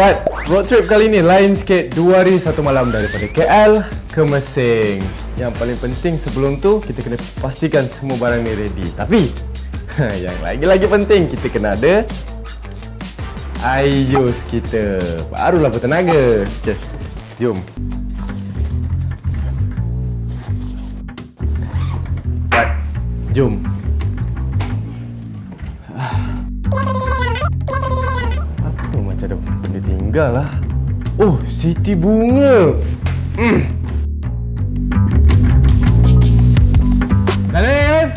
Alright, road trip kali ni lain sikit. Dua hari satu malam daripada KL ke Mesing. Yang paling penting sebelum tu Kita kena pastikan semua barang ni ready. Tapi Yang lagi-lagi penting Kita kena ada Ayus kita. Barulah bertenaga. Okay, jom. Right, jom tinggal lah. Oh, Siti Bunga. Mm. Zarif.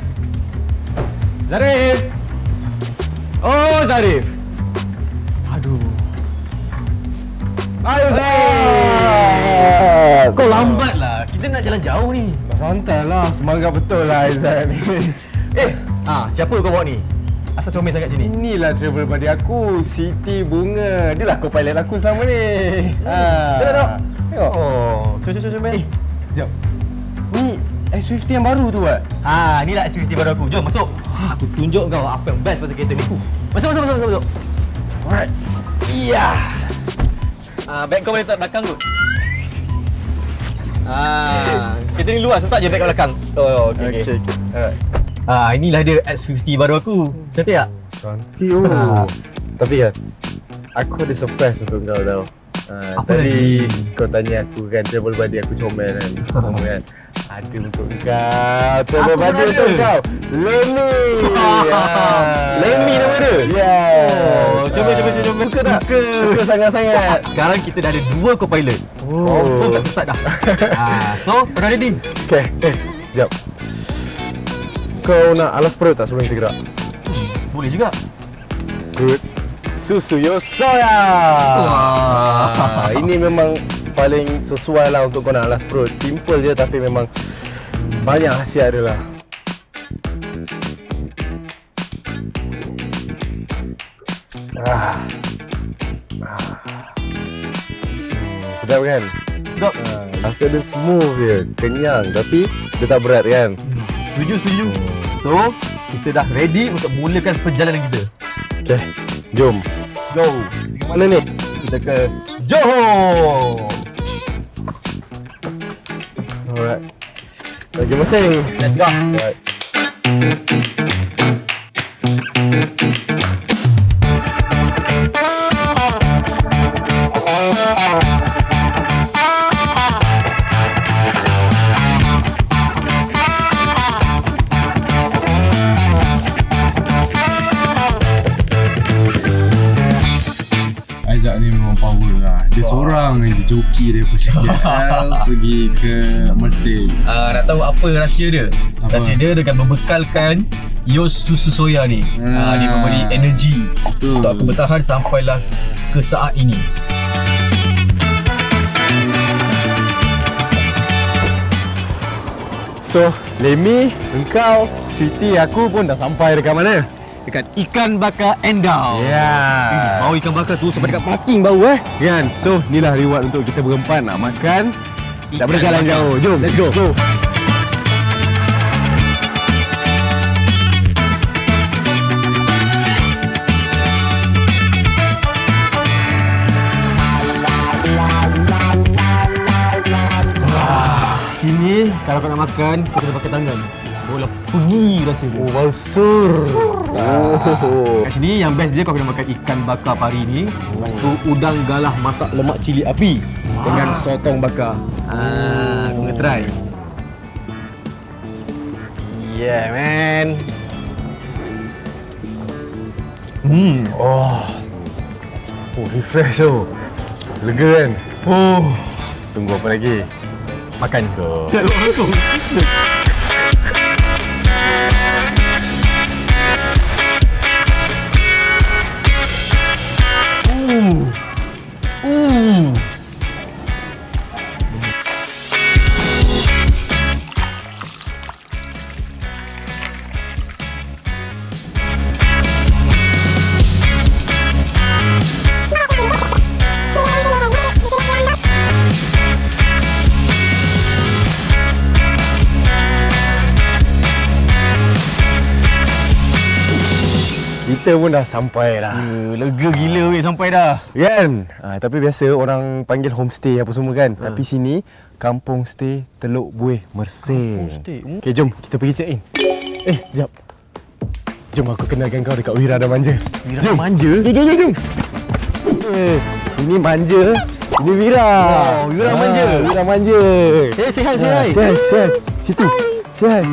Zarif. Oh, Zarif. Aduh. Ayo Zarif. Kau lambat lah. Kita nak jalan jauh ni. Santai lah, semangat betul lah Aizat ni Eh, ah, siapa kau bawa ni? Asal comel sangat macam ni? Inilah travel buddy aku, Siti Bunga Dia lah co-pilot aku selama ni ha. Tengok, tengok. Tengok Oh, comel comel comel. Eh, Ni S50 yang baru tu kan? Ah, ni lah activity baru aku. Jom masuk. Aku tunjuk kau apa yang best pasal kereta ni. Masuk masuk masuk masuk. masuk. Alright Iya. Ah, beg kau boleh letak belakang tu. Ah, kereta ni luas letak je beg kat belakang. Oh, okey okey. Okay, okay. Alright Ah, inilah dia X50 baru aku. Cantik tak? Cantik oh Ah. Tapi kan Aku ada surprise untuk kau tau uh, Apa Tadi lagi? kau tanya aku kan Travel buddy aku comel kan Semua kan Ada untuk kau Travel buddy untuk kau Lemmy Ah. Lemmy nama dia? Yeah Oh, cuba, cuba, cuba, cuba. Suka tak? Suka Suka sangat-sangat Sekarang kita dah ada dua co-pilot. Oh. Confirm tak sesat dah. ah, so, dah ready? Okay Eh Sekejap Kau nak alas perut tak sebelum kita gerak? Hmm, boleh juga. Good Susu Yosoya Wah. Ah, Ini memang paling sesuai lah untuk kau nak alas perut Simple je tapi memang banyak khasiat dia lah ah. Ah. Hmm, Sedap kan? Sedap. Ah, rasa dia smooth je, kenyang tapi dia tak berat kan? Setuju, setuju. So, kita dah ready untuk mulakan perjalanan kita. Okay, jom Let's go. Ke mana ni? Kita ke Johor. Alright Lagi mesing Let's go. Alright Pergi ke Mesir Uh, nak tahu apa rahsia dia? Apa? Rahsia dia dengan membekalkan Yos susu soya ni. Hmm. Uh, dia memberi energi Betul. untuk aku bertahan sampailah ke saat ini. So, Lemmy, engkau, Siti, aku pun dah sampai dekat mana? Dekat ikan bakar Endau. Ya. Hmm, bau ikan bakar tu sampai dekat parking bau eh. Kan? So, inilah reward untuk kita berempat nak makan. Tak boleh jalan jauh. Jom, let's go. go. Sini kalau kau nak makan kau kena pakai tangan. Bola pergi rasa dia. Oh, balsur. Oh. Kat sini yang best dia kau kena makan ikan bakar pari ni. Lepas tu udang galah masak lemak cili api dengan sotong bakar. Ah, kau kena try. Yeah, man. Hmm. Oh. Oh, refresh tu. Lega kan? Oh, Tunggu apa lagi? makan. Go. Tak Tchau! Kita pun dah sampai dah. Uh, lega gila weh sampai dah. Kan? Ha, tapi biasa orang panggil homestay apa semua kan. Ha. Tapi sini kampung stay Teluk Buih Mersing. Kampung stay, hmm. Okey, jom kita pergi check in. Eh, jap. Jom aku kenalkan kau dekat Wira dan Manja. Wira jom. Manja? Jom, jom, jom. jom. Eh, ini Manja. Ini Wira. Oh, Wira Ah, Manja. Wira Manja. Eh, say hi, say Ah, hi, say hi. Situ. Say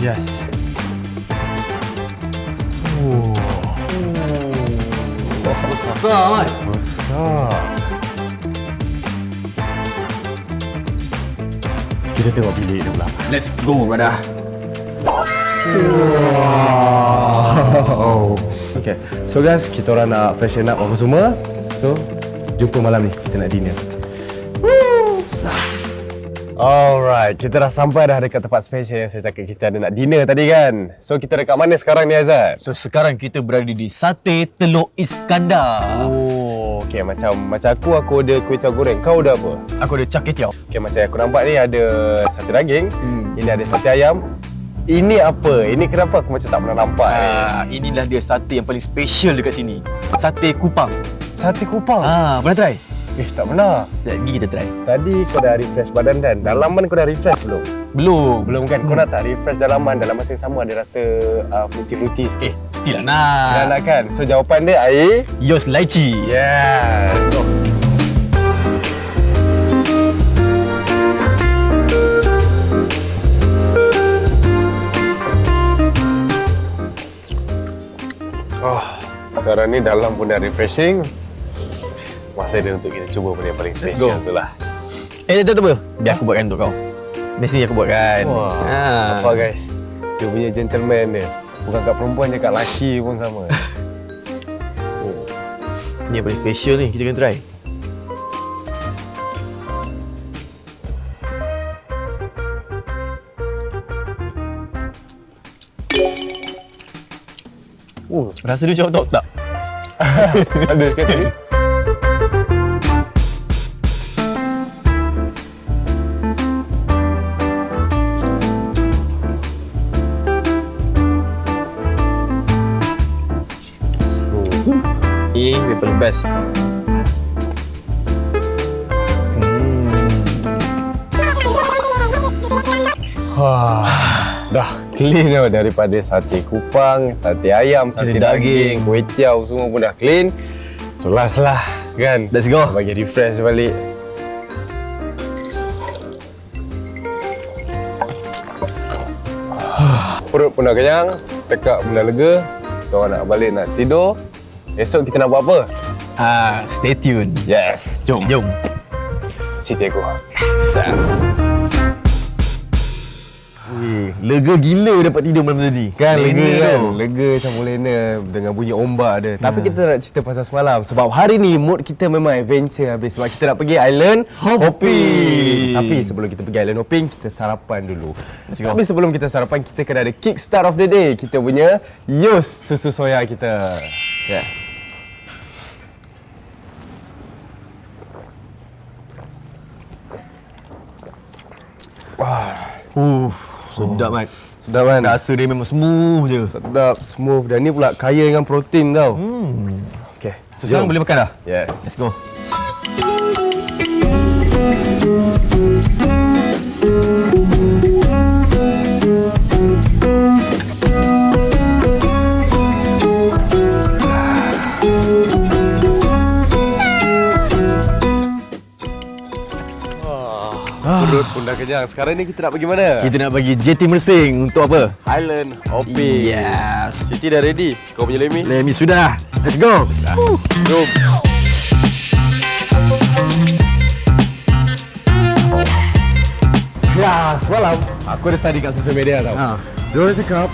Yes. Oh, Besar kan? besar. Kita tengok bilik dia pula. Let's go, brother. Oh. Okay. So guys, kita orang nak freshen up apa semua. So, jumpa malam ni. Kita nak dinner. Alright, kita dah sampai dah dekat tempat special yang saya cakap kita ada nak dinner tadi kan. So, kita dekat mana sekarang ni Azad? So sekarang kita berada di Sate Teluk Iskandar. Oh, okay macam macam aku aku ada kuih tiaw goreng. Kau ada apa? Aku ada cakit tiaw. Okay, macam aku nampak ni ada sate daging, Hmm. ini ada sate ayam. Ini apa? Ini kenapa aku macam tak pernah nampak? Ah, inilah dia sate yang paling special dekat sini. Sate Kupang. Sate kupang. Ah, pernah try? Eh, tak pernah. Sekejap lagi kita try. Tadi kau dah refresh badan kan? Dalaman kau dah refresh belum? Belum. Belum kan? Kau nak tak refresh dalaman dalam masa yang sama ada rasa uh, fruity-fruity sikit? Eh, mestilah nak. Dah nak kan? So jawapan dia air. Yos lychee. Yes. Go. Oh, sekarang ni dalam pun dah refreshing. Masa dia untuk kita cuba benda yang paling Let's special go. tu lah. Eh, tu tu apa? Biar aku buatkan untuk kau. Biasanya aku buatkan. Wah, Ah. apa guys? Dia punya gentleman dia. Bukan kat perempuan je, kat lelaki pun sama. oh. Ni yang paling special ni, kita kena try. Oh, Rasa dia macam tak? ada sikit paling best. Wah, dah clean tau daripada sate kupang, sate ayam, sate Sate daging, daging. kuih tiaw semua pun dah clean. So last lah kan. Let's go. Bagi refresh balik. Perut pun dah kenyang, cakap pun dah lega. Kita orang nak balik nak tidur. Esok kita nak buat apa? Ah, stay tune. Yes, Jom. Jom. Siti aku. Sas. Weh, lega gila dapat tidur malam tadi. Kan lega kan. Lega macam lena dengan bunyi ombak dia Tapi kita nak cerita pasal semalam Sebab hari ni mood kita memang adventure habis Sebab kita nak pergi island Hopping. Tapi sebelum kita pergi island hopping Kita sarapan dulu. Tapi sebelum kita sarapan Kita kena ada kick start of the day Kita punya Yus susu soya kita Yeah sedap mat. Sedap kan? Rasa dia memang smooth je. Sedap, smooth Dan ni pula kaya dengan protein tau Hmm. Okay So sekarang boleh makan dah? Yes Let's go. Pun dah kenyang Sekarang ni kita nak pergi mana? Kita nak bagi JT Mersing untuk apa? Island hopping Yes. Siti dah ready? Kau punya Lemmy? Lemi sudah. Let's go. Jom. Ya, semalam aku ada study kat social media tau. Ha. Dia orang cakap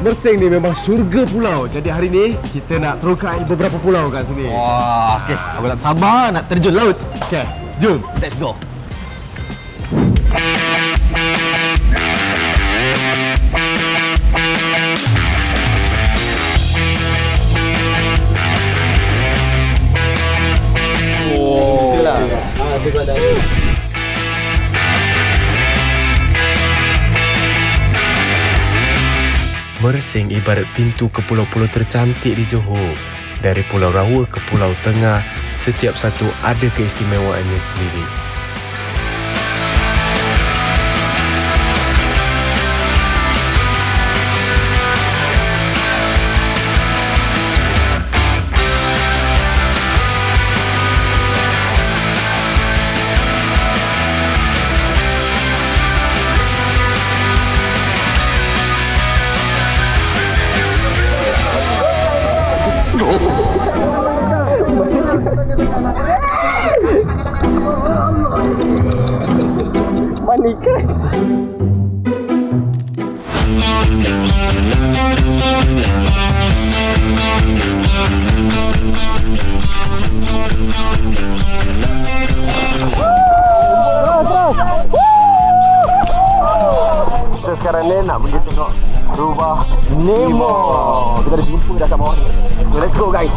Mersing ni memang syurga pulau. Jadi hari ni kita nak terokai beberapa pulau kat sini. Wah, okey. Aku tak sabar nak terjun laut. Okay, jom. Let's go. Obrigado, galera. Mersing ibarat pintu ke pulau-pulau tercantik di Johor. Dari Pulau Rawa ke Pulau Tengah, setiap satu ada keistimewaannya sendiri. Ni nak pergi tengok rumah Nemo. Kita dah jumpa dah ni. So, let's go guys.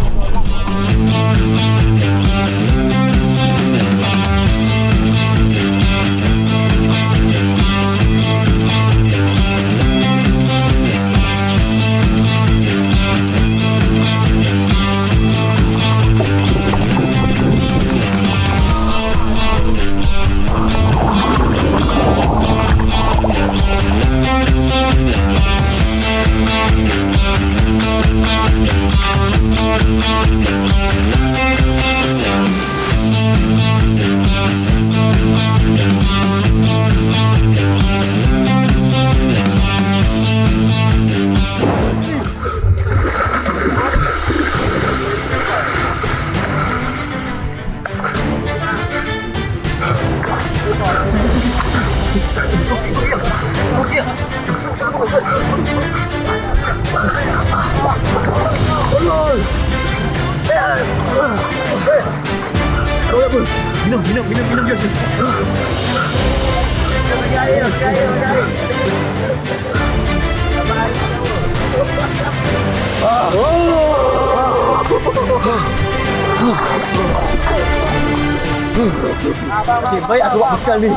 Okay, baik aku buat bekal ni.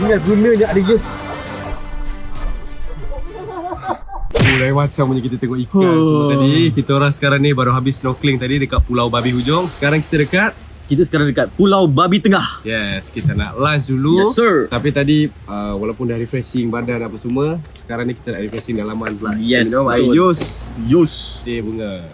Ini gunanya ada je. Mulai macam punya kita tengok ikan semua tadi. Kita orang sekarang ni baru habis snorkeling tadi dekat Pulau Babi Hujung. Sekarang kita dekat Kita sekarang dekat Pulau Babi Tengah. Yes, kita nak lunch dulu. Yes, sir. Tapi tadi uh, walaupun dah refreshing badan apa semua, sekarang ni kita nak refreshing dalaman pula. Yes, Minum air betul. jus, Yus. teh bunga.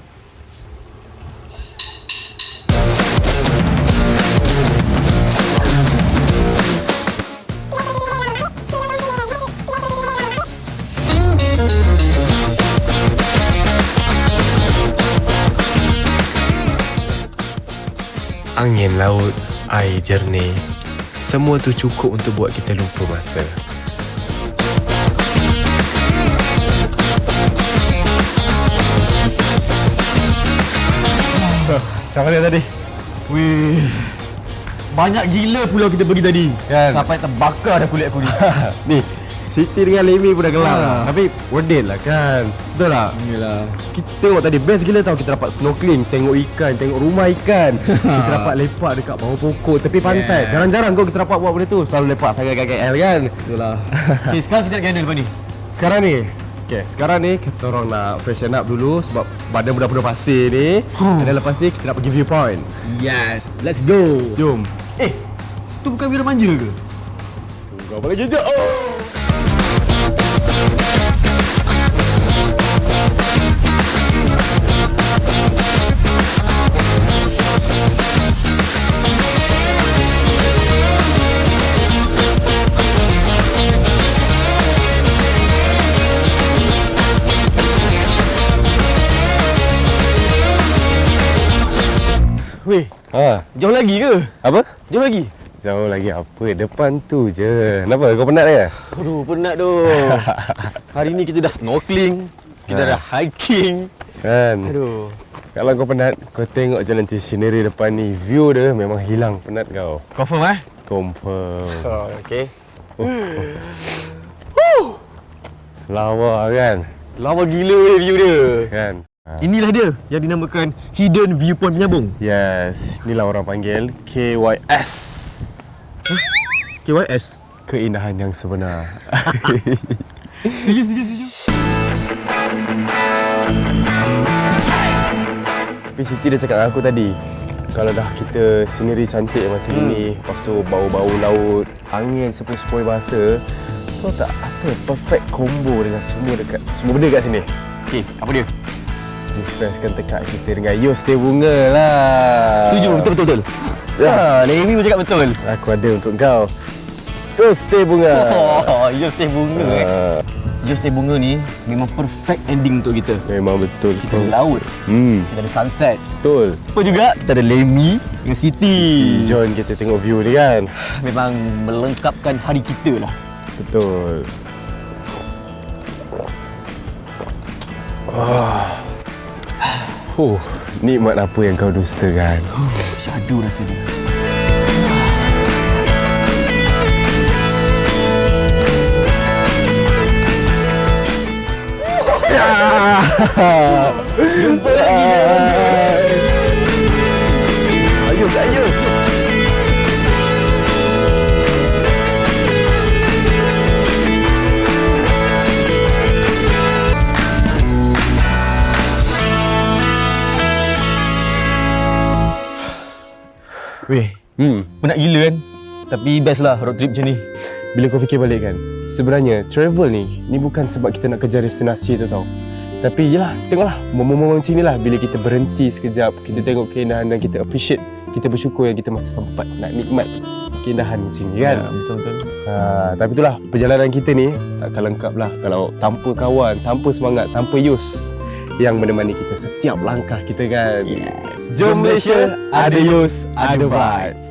Angin laut, air jernih, semua tu cukup untuk buat kita lupa masa. So, macam mana tadi? Wih. Banyak gila pulau kita pergi tadi. Kan? Sampai terbakar dah kulit aku ni. Ni, Siti dengan Lemi pun dah gelap. Ha. Tapi worth it lah kan. Betul tak? Yalah. Kita tengok tadi best gila tau kita dapat snorkeling, tengok ikan, tengok rumah ikan. kita dapat lepak dekat bawah pokok tepi pantai. Jarang-jarang kau kita dapat buat benda tu. Selalu lepak sangat kat KL kan. Betul lah. Okay, sekarang kita nak handle lepas ni. Sekarang ni Okay, sekarang ni kita orang nak freshen up dulu sebab badan budak-budak pasir ni. Dan lepas ni kita nak pergi viewpoint. Yes, let's go. Jom. Eh, tu bukan Wira Manja ke? Kau apa lagi je? Oh. Weh, Ha. jauh lagi ke? Apa? Jauh lagi? Jauh lagi apa? Depan tu je. Kenapa? Kau penat ke? Aduh, penat tu. Hari ni kita dah snorkeling, kita Ha. dah hiking. Kan? Aduh. Kalau kau penat, kau tengok jalan scenery depan ni. View dia memang hilang penat kau. Confirm eh? Confirm. Oh, okay. Lawa kan? Lawa gila weh view dia. Kan? Inilah dia yang dinamakan Hidden Viewpoint Penyambung. Yes, inilah orang panggil KYS. KYS Keindahan yang sebenar. Setuju, setuju, setuju. Tapi Siti dah cakap dengan aku tadi Kalau dah kita sendiri cantik macam hmm. ini Lepas tu bau-bau laut Angin sepoi-sepoi bahasa Tahu tak apa perfect combo dengan semua dekat Semua benda dekat sini? Okay, apa dia? Refreshkan tekad kita dengan Yo Stay Bunga lah. Setuju, betul-betul Ya. Ha, Nemi pun cakap betul. Aku ada untuk kau Yos Teh Bunga Oh, Yus teh bunga eh. Ah, Yus teh bunga ni memang perfect ending untuk kita. Memang betul Kita ada laut, Hmm, kita ada sunset. betul Apa juga? Kita ada Lemmy dengan Siti. Jom kita tengok view ni kan Memang melengkapkan hari kita lah. Betul Ah. Huh, nikmat apa yang kau dustakan Syadu rasanya. Jumpa lagi. Ayus, ayus Weh, Hmm, penat gila kan? Tapi best lah road trip macam ni. bila kau fikir balik kan Sebenarnya travel ni Ni bukan sebab kita nak kejar destinasi tu tau Tapi yelah Tengoklah Momen-momen macam ni lah Bila kita berhenti sekejap Kita tengok keindahan Dan kita appreciate Kita bersyukur yang kita masih sempat Nak nikmat Keindahan macam ni kan betul betul. ha, Tapi itulah Perjalanan kita ni Takkan lengkap lah Kalau tanpa kawan Tanpa semangat Tanpa Yus Yang menemani kita Setiap langkah kita kan Yeah. Jom Malaysia Ada Yus Ada vibes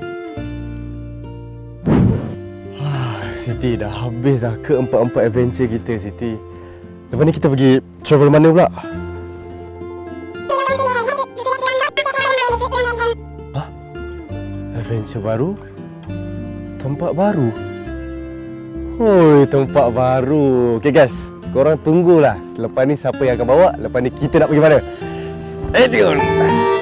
Ah, Siti dah habis dah keempat-empat adventure kita Siti Lepas ni kita pergi travel mana pula? Adventure baru? Tempat baru? Hoi, tempat baru Okay guys, korang tunggulah. Selepas ni siapa yang akan bawa? Lepas ni kita nak pergi mana? Stay tune